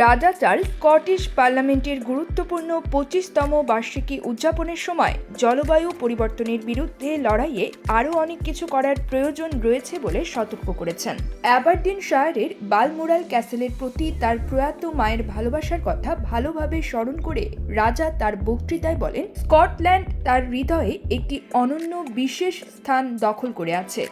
রাজা Charles Scottish পার্লামেন্টের গুরুত্বপূর্ণ পঁচিশতম বার্ষিকী উদযাপনের সময় জলবায়ু পরিবর্তনের বিরুদ্ধে লড়াইয়ে আরও অনেক কিছু করার প্রয়োজন রয়েছে বলে সতর্ক করেছেন। অ্যাবারডিন শায়ারের বালমোরাল ক্যাসেলের প্রতি তার প্রয়াত মায়ের ভালোবাসার কথা ভালোভাবে স্মরণ করে রাজা তার বক্তৃতায় বলেন, স্কটল্যান্ড তার হৃদয়ে একটি অনন্য বিশেষ স্থান দখল করে আছে।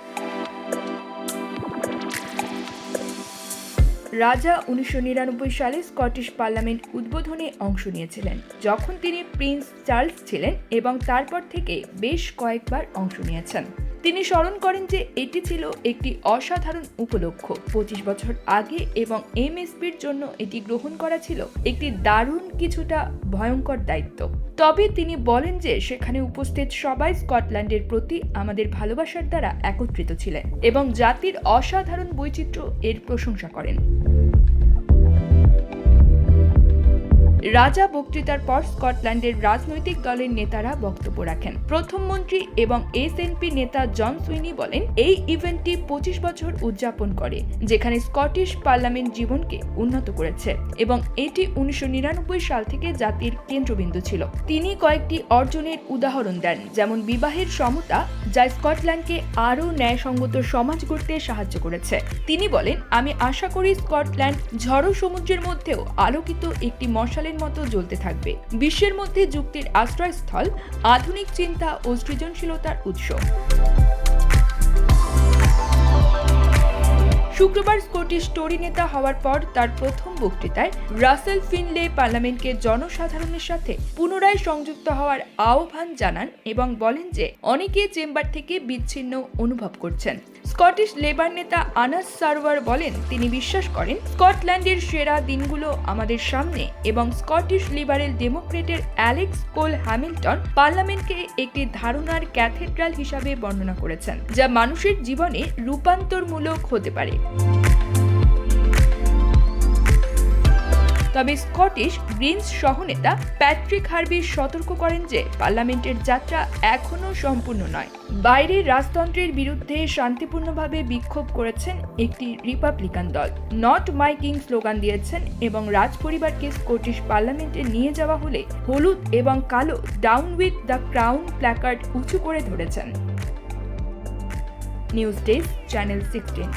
রাজা উনিশশো নিরানব্বই সালে স্কটিশ পার্লামেন্ট উদ্বোধনে অংশ নিয়েছিলেন, যখন তিনি প্রিন্স চার্লস ছিলেন এবং তারপর থেকে বেশ কয়েকবার অংশ নিয়েছেন। তিনি স্মরণ করেন যে এটি ছিল একটি অসাধারণ উপলক্ষ। পঁচিশ বছর আগে এবং এমএসপির জন্য এটি গ্রহণ করা ছিল একটি দারুণ কিছুটা ভয়ঙ্কর দায়িত্ব। তবে তিনি বলেন যে সেখানে উপস্থিত সবাই স্কটল্যান্ডের প্রতি আমাদের ভালোবাসার দ্বারা একত্রিত ছিলেন এবং জাতির অসাধারণ বৈচিত্র্য এর প্রশংসা করেন। রাজা বক্তৃতার পর স্কটল্যান্ডের রাজনৈতিক দলের নেতারা বক্তব্য রাখেন। প্রথম মন্ত্রী এবং এসএনপি নেতা জন সুইনি বলেন, এই ইভেন্টটি পঁচিশ বছর উদযাপন করে, যেখানে স্কটিশ পার্লামেন্ট জীবনকে উন্নত করেছে এবং এটি উনিশশো নিরানব্বই সাল থেকে জাতির কেন্দ্রবিন্দু ছিল। তিনি কয়েকটি অর্জনের উদাহরণ দেন, যেমন বিবাহের সমতা, যা স্কটল্যান্ডকে আরও ন্যায়সঙ্গত সমাজ গড়তে সাহায্য করেছে। তিনি বলেন, আমি আশা করি স্কটল্যান্ড ঝড়ো সমুদ্রের মধ্যেও আলোকিত একটি মশালের মতো জ্বলতে থাকবে। বিশ্বের মধ্যে যুক্তির আশ্রয়স্থল, আধুনিক চিন্তা ও সৃজনশীলতার উৎস। শুক্রবার স্কটিশ টোরি নেতা হওয়ার পর তার প্রথম বক্তৃতায় রাসেল ফিনলে পার্লামেন্টকে জনসাধারণের সাথে পুনরায় সংযুক্ত হওয়ার আহ্বান জানান এবং বলেন যে, অনেকে চেম্বার থেকে বিচ্ছিন্ন অনুভব করছেন। স্কটিশ লেবার নেতা আনাস সারওয়ার বলেন, তিনি বিশ্বাস করেন, স্কটল্যান্ডের সেরা দিনগুলো আমাদের সামনে এবং স্কটিশ লিবারেল ডেমোক্রেটের অ্যালেক্স কোল হ্যামিল্টন পার্লামেন্টকে একটি ধারণার ক্যাথেড্রাল হিসাবে বর্ণনা করেছেন, যা মানুষের জীবনে রূপান্তরমূলক হতে পারে। তবে স্কটিশ গ্রিনস সহনেতা প্যাট্রিক হার্বি সতর্ক করেন যে পার্লামেন্টের যাত্রা এখনও সম্পূর্ণ নয়। বাইরের রাজতন্ত্রের বিরুদ্ধে শান্তিপূর্ণভাবে বিক্ষোভ করেছেন একটি রিপাবলিকান দল। নট মাই কিং স্লোগান দিয়েছেন এবং রাজ পরিবারকে স্কটিশ পার্লামেন্টে নিয়ে যাওয়া হলে হলুদ এবং কালো down with the crown placard উঁচু করে ধরেছেন। News desk channel sixteen.